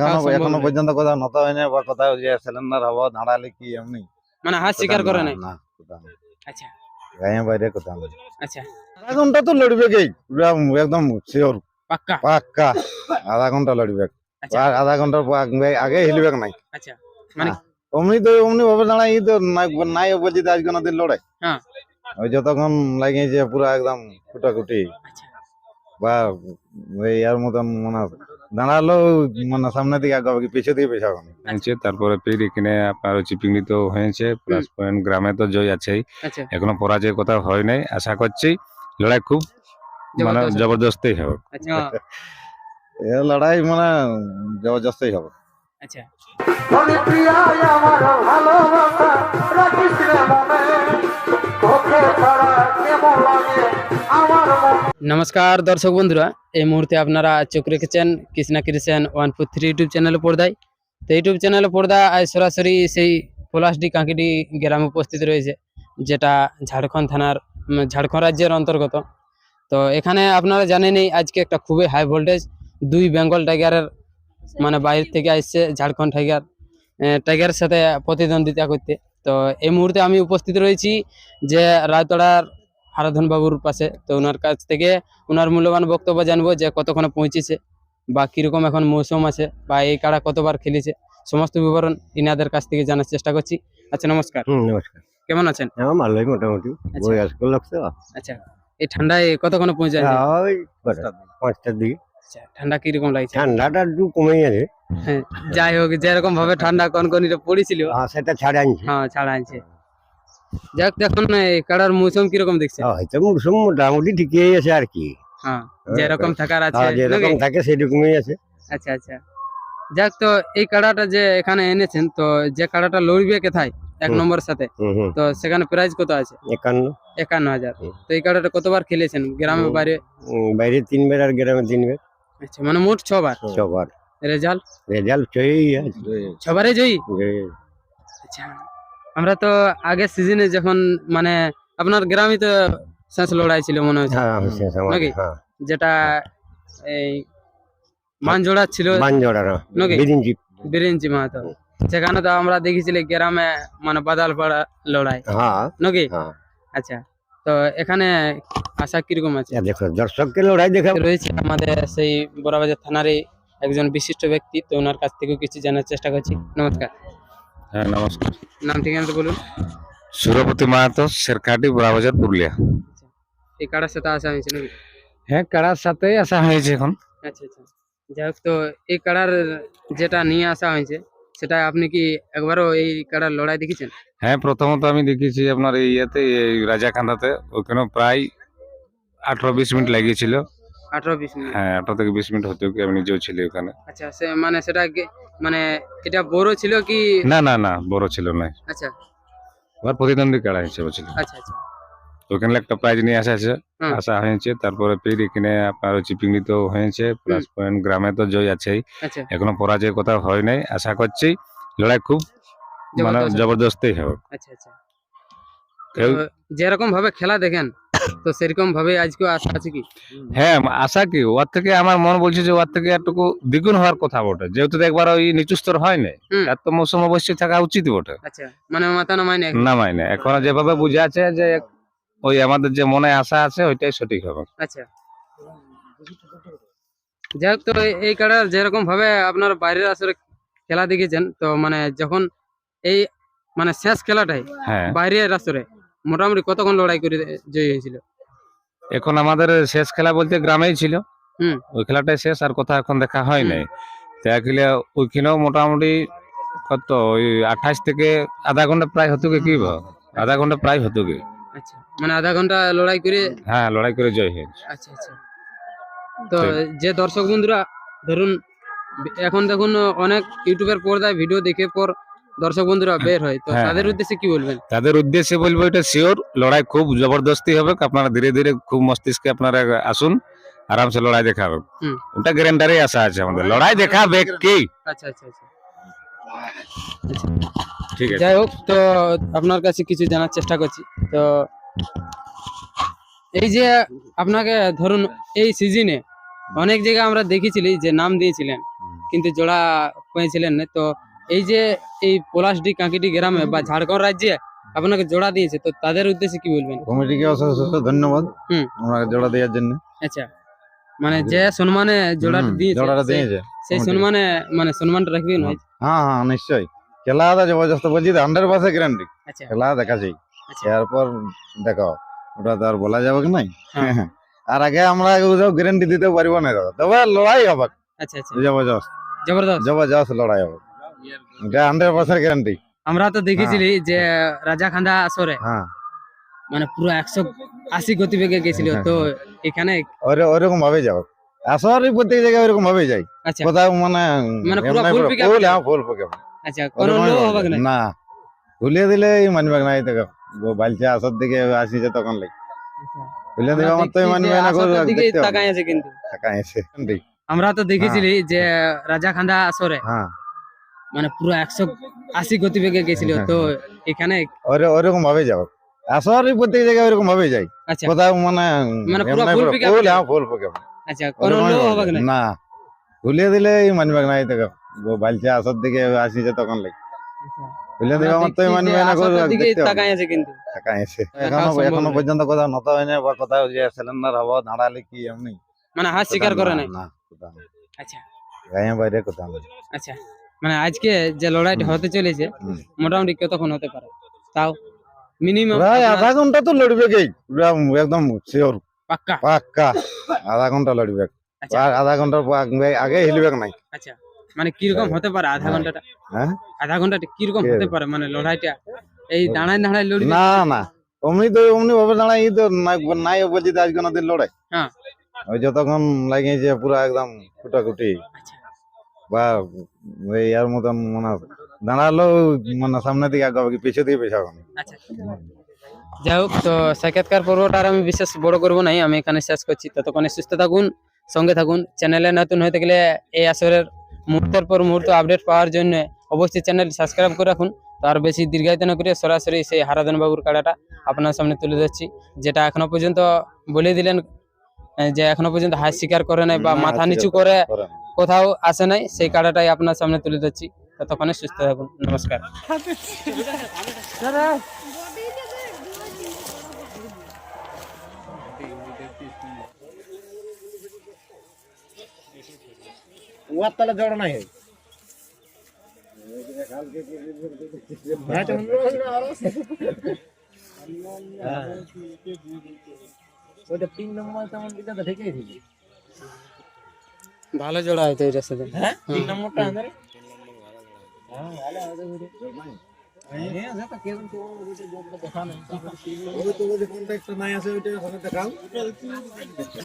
এখনও এখনও পর্যন্ত কোথাও নত হয়নি বা কোথাও যে সিলিন্ডার হব দাঁড়ালে কি এমনি? মানে হাত স্বীকার করে না কোথাও আচ্ছা। গাঁয়ে বাইরে কোথাও না। আচ্ছা। আধা ঘণ্টা তো লড়বে কে? একদম শিওর পাক্কা? পাক্কা। আধা ঘণ্টা লড়বে। আচ্ছা। আর আধা ঘণ্টার আগে- আগে হিলবে নাই। আচ্ছা। মানে? অমনি তো অমনি ভাবে দাঁড়াই তো নাই- বলছি তো আজকে নদীর লড়াই। হ্যাঁ। ওই যতক্ষণ লাগিয়েছে পুরা একদম কুটাকুটি। আচ্ছা। বা ইয়ার মতন মানে দাঁড়াল মানে সামনে দিকে আগাবে কি পিছু দিয়ে পেছাবে না হয়েছে তারপরে ফির এখানে আপনার হচ্ছে পিকনিক তো হয়েছে প্লাস পয়েন্ট গ্রামে তো জয় আছেই। আচ্ছা। এখনও পরাজয় কথা হয় নাই আশা করছি লড়াই খুব মানে জবরদস্তই হবে। আচ্ছা। এ লড়াই মানে জবরদস্তই হবে। আচ্ছা। আমার ভালোবাসা রাখিস রে মনে তোকে ছাড়া কেমন লাগে? আমার নমস্কার, দর্শক বন্ধুরা, এই মুহূর্তে আপনারা চোখ রেখেছেন Krishna Krishen one four three YouTube চ্যানেলে পর্দায়। তো ইউটিউব চ্যানেলে পর্দা আজ সরাসরি সেই পলাশডি কাঁকিডি গ্রামে উপস্থিত রয়েছে, যেটা ঝাড়খণ্ড থানার ঝাড়খণ্ড রাজ্যের অন্তর্গত। তো এখানে আপনারা জানেনই আজকে একটা খুবই হাই ভোল্টেজ দুই বেঙ্গল টাইগারের মানে বাইরে থেকে আসছে ঝাড়খণ্ড টাইগার টাইগারের সাথে প্রতিদ্বন্দ্বিতা করতে। তো এই মুহূর্তে আমি উপস্থিত রয়েছি যে রায়তড়ার হারাধন বাবুর পাশে। তো ওনার কাছ থেকে ওনার মূল্যবান বক্তব্য জানব যে কতক্ষণে পৌঁছেছে বা কীরকম এখন মৌসুম আছে বা এই কাড়া কতবার খেলেছে সমস্ত বিবরণ ইনাদের কাছ থেকে জানার চেষ্টা করছি। আচ্ছা নমস্কার। নমস্কার। কেমন আছেন? হ্যাঁ ভালোই মোটামুটি। আচ্ছা। লাগছে। আচ্ছা এই ঠান্ডায় কতক্ষণে পৌঁছাছে ওই পাঁচটার দিকে। আচ্ছা ঠান্ডা কীরকম লাগছে? ঠান্ডাটা একটু কমে গেছে। হ্যাঁ যাই হোক যেরকম ভাবে ঠান্ডা কনকনিটা পড়েছিল। হ্যাঁ সেটা ছাড়ে আনছি। হ্যাঁ ছাড়া আনছে। যাক দেখুন এই কাড়ার মৌসুম কীরকম দেখছে? হয়তো মৌসুম মোটামুটি ঠিকই আছে আর কি। হ্যাঁ যেরকম থাকার আছে হ্যাঁ, যেরকম থাকে সেরকমই আছে। আচ্ছা আচ্ছা। যাক তো এই কাড়াটা যে এখানে এনেছেন তো যে কাড়াটা লড়বে কোথায়? এক হুম। নম্বরের সাথে। তো সেখানে প্রাইস কত আছে? একান্ন। একান্ন হাজার। তো এই কাড়াটা কতবার খেলেছেন? গ্রামে বাইরে? বাইরে তিনবার আর গ্রামে তিনবার। আচ্ছা মানে মোট ছবার? ছবার। রেজাল্ট? রেজাল্ট চই ছবারে জয়ী। আচ্ছা। আমরা তো আগের সিজনে যখন মানে আপনার গ্রামে তো শেষ লড়াই ছিল মনে হচ্ছে। হ্যাঁ শেষ আমার নাকি? হ্যাঁ। যেটা এই মানজোড়া ছিল। বানজোড়া নাকি? বিরিঞ্জি। বীরেঞ্জি মাহাতো। সেখানে তো আমরা দেখেছিলি গ্রামে মানে বাদাল পাড়া লড়াই। হ্যাঁ। নাকি? হ্যাঁ। আচ্ছা তো এখানে আশা কীরকম আছে? দেখো দর্শককে লড়াই দেখা রয়েছে আমাদের সেই বড়বাজার থানারই একজন বিশিষ্ট ব্যক্তি তো ওনার কাছ থেকেও কিছু জানার চেষ্টা করছি। নমস্কার। হ্যাঁ নমস্কার। নাম ঠিকানাটা বলুন। সুরপতি মাহাতো শেরকাটি বড়াবাজার পুরুলিয়া। এই কাড়ার সাথে আসা হয়েছে নাকি? হ্যাঁ কারার সাথেই আসা হয়েছে এখন। আচ্ছা আচ্ছা। যাই হোক তো এই কাড়ার যেটা নিয়ে আসা হয়েছে সেটা আপনি কি একবারও এই কাড়ার লড়াই দেখেছেন? হ্যাঁ প্রথমত আমি দেখেছি আপনার এই ইয়েতে এই রাজাকান্দাতে ওখানে প্রায় আঠারো বিশ মিনিট লাগিয়েছিল। আঠারো বিশ মিনিট? হ্যাঁ আঠারো থেকে বিশ মিনিট হতে আমি নিজেও ছিলি ওখানে। আচ্ছা সে মানে সেটা গে- মানে এটা বড় ছিল কি না না না বড় ছিল না। আচ্ছা। এবার প্রতিদ্বন্দ্বী কাড়া হিসেবে ছিল আচ্ছা আচ্ছা। ওখানে একটা প্রাইজ নিয়ে আসা আছে হুম। আসা হয়েছে তারপরে ফির এখানে আপনার হচ্ছে তো হয়েছে প্লাস পয়েন্ট গ্রামে তো জয় আছেই। আচ্ছা। এখনও পরাজয় কথা হয় নাই আশা করছি লড়াই খুব মানে জবরদস্ত। জবরদস্তই হবে আচ্ছা আচ্ছা। তো কেউ- যেরকম ভাবে খেলা দেখেন তো সেরকম ভাবে আজকে আশা আছে কি? হ্যাঁ আশা কি? ওর থেকে আমার মন বলছে যে ওর থেকে একটুকু দ্বিগুণ হওয়ার কথা বটে। যেহেতু একবার ওই নিচু স্তর হয় নাই এত মৌসুম অবশ্যই থাকা উচিত বটে। আচ্ছা মানে মাথা না না মাইনে এখন যেভাবে বুঝে আছে যে ওই আমাদের যে মনে আশা আছে ওইটাই সঠিক হবে। আচ্ছা। যাই হোক তো এই- কাড়ার যেরকম ভাবে আপনার বাইরের আসরে খেলা দেখেছেন তো মানে যখন এই মানে শেষ খেলাটাই হ্যাঁ। বাইরের আসরে মোটামুটি কতক্ষণ লড়াই করে জয়ী হয়েছিল? এখন আমাদের শেষ খেলা বলতে গ্রামেই ছিল। হুম। ওই খেলাটাই শেষ আর কোথাও এখন দেখা হয় নাই। তা খেলে ওইখানেও মোটামুটি কত ওই আঠাশ থেকে আধা ঘণ্টা প্রায় হতো কি কি আধা ঘণ্টা প্রায় হতো কি। আচ্ছা মানে আধা ঘণ্টা লড়াই করে হ্যাঁ লড়াই করে জয় হয়েছে। আচ্ছা আচ্ছা। তো যে দর্শক বন্ধুরা ধরুন এখন দেখুন অনেক ইউটিউবের পর্দায় ভিডিও দেখে পর দর্শক বন্ধুরা বের হয়। তো হ্যাঁ, তাদের হ্যাঁ। উদ্দেশ্যে কি বলবেন? তাদের উদ্দেশ্যে বলব এটা শিওর লড়াই খুব জবরদস্তি হবে। আপনারা ধীরে ধীরে খুব মস্তিষ্কে আপনারা আসুন আরামসে লড়াই দেখাবে হুম। ওটা গ্যারেন্টারি আশা আছে আমাদের। লড়াই দেখাবে কি? আচ্ছা আচ্ছা আচ্ছা। ঠিক আছে। যাই হোক তো আপনার কাছে কিছু জানার চেষ্টা করছি। তো এই যে আপনাকে ধরুন এই সিজনে অনেক জায়গায় আমরা দেখেছিলি যে নাম দিয়েছিলেন কিন্তু জোড়া পেয়েছিলেন না। তো এই যে এই পলাশডি কাঁকিটি গ্রামে বা ঝাড়খণ্ড রাজ্যে আপনাকে জোড়া দিয়েছে তো তাদের উদ্দেশ্যে কি বলবেন? কমিটিকে অশেষ ধন্যবাদ। হুম। আমাকে জোড়া দেওয়ার জন্য। আচ্ছা। মানে যে সম্মানে জোড়াটা হুম, দিয়েছে জোড়াটা সেই- দিয়েছে। সেই সম্মানে মানে সম্মানটা রাখবেন ভাই? হ্যাঁ হ্যাঁ নিশ্চয়ই। খেলা আদা জবরদস্ত বলছি হান্ড্রেড পার্সেন্ট গ্যারান্টি আচ্ছা। খেলা আচ্ছা। এরপর দেখো ওটা তো আর বলা যাবে কি নাই? হ্যাঁ। আর আগে আমরা গ্যারান্টি দিতে পারব না দাদা। তবে লড়াই হবে। আচ্ছা আচ্ছা। জবরদস্ত। জবরদস্ত। জবরদস্ত লড়াই হবে। এটা হান্ড্রেড পার্সেন্ট গ্যারান্টি আমরা তো দেখেছিলি যে রাজা খান্দা আসরে হ্যাঁ। মানে পুরো একশো আশি গতিবেগে গেছিল তো এখানে ওরকম ভাবে যাও। আসর প্রত্যেক জায়গায় ওরকম ভাবে যাই। আচ্ছা। কোথাও মানে মানে পুরো? হ্যাঁ। আচ্ছা কোনো লো হবে না? না। ভুলিয়ে দিলে মানবে না এই ও বালছে আসর দিকে আসিছে তখন লাগি। ভুলিয়ে দিলে আমার তো মানবে না দিকে আছে কিন্তু। আমরা তো দেখেছিলি যে রাজা খান্দা আসরে হ্যাঁ। মানে পুরো একশো আশি গতিবেগে গেছিল। তো এখানে ওরকম ভাবে যাও। আসর প্রত্যেক জায়গায় ওরকম ভাবে যাই। আচ্ছা। কোথাও মানে মানে পুরো? হ্যাঁ। আচ্ছা কোনো লো হবে না? না। ভুলিয়ে দিলে মানবে না ও বালছে আসর দিকে আসিছে তখন লাগি। দিলে আমার তো মানবে না করে দিকে দেখতে তাকাই আছে কিন্তু। টাকা এসে এখনও এখনও পর্যন্ত কোথাও নত হয়নি বা কোথাও যে সিলিন্ডার হব দাঁড়ালে কি এমনি? মানে হাত স্বীকার করে না কোথাও না। আচ্ছা। গায়ে বাইরে কোথাও আচ্ছা। মানে আজকে যে লড়াইটা হতে চলেছে মোটামুটি কতক্ষণ হতে পারে? তাও মিনিমাম প্রায় আধা ঘণ্টা তো লড়বে পুরা একদম শিওর পাক্কা? পাক্কা। আধা ঘণ্টা লড়বে। আচ্ছা। আর আধা ঘণ্টার আগে- হিলবে নাই? আচ্ছা। মানে কীরকম হতে পারে আধা হ্যাঁ। ঘন্টাটা? হ্যাঁ? আধা ঘন্টাটা কীরকম? হতে পারে মানে লড়াইটা? এই দাঁড়ায় দাঁড়ায় লড়বে না না। অমনি তো অমনি ভাবে দাঁড়াই তো নাই বলছি তো আজকে দিন লড়াই। হ্যাঁ। ওই যতক্ষণ লাগিয়েছে পুরা একদম কুটাকুটি। আচ্ছা। বা ইয়ার মতন মানে দাঁড়াল মানে সামনে দিকে আগাবে কি পিছু দিয়ে পেছাবে আচ্ছা। যাই হোক তো সাক্ষাৎকার পর্বটা আর আমি বিশেষ বড় করব নাই আমি এখানে শেষ করছি। ততক্ষণে সুস্থ থাকুন সঙ্গে থাকুন। চ্যানেলে নতুন হয়ে থাকলে এই আসরের মুহূর্তের পর মুহূর্ত আপডেট পাওয়ার জন্য অবশ্যই চ্যানেল সাবস্ক্রাইব করে রাখুন। তো আর বেশি দীর্ঘায়িত না করে সরাসরি সেই হারাধন বাবুর কাড়াটা আপনার সামনে তুলে ধরছি যেটা এখনও পর্যন্ত বলে দিলেন যে এখনও পর্যন্ত হাত স্বীকার করে নাই বা মাথা নিচু করে। কোথাও আসে নাই, সেই কাড়াটাই আপনার সামনে তুলে ধরছি। ততক্ষণে সুস্থ থাকুন। নমস্কার। ওয়ার ওইটা তিন নম্বর তেমন ছিল ভালো জোড়া হয়তো এটার সাথে হ্যাঁ তিন নম্বরটা আন্দারে হ্যাঁ ভালো হবে দেখা নাই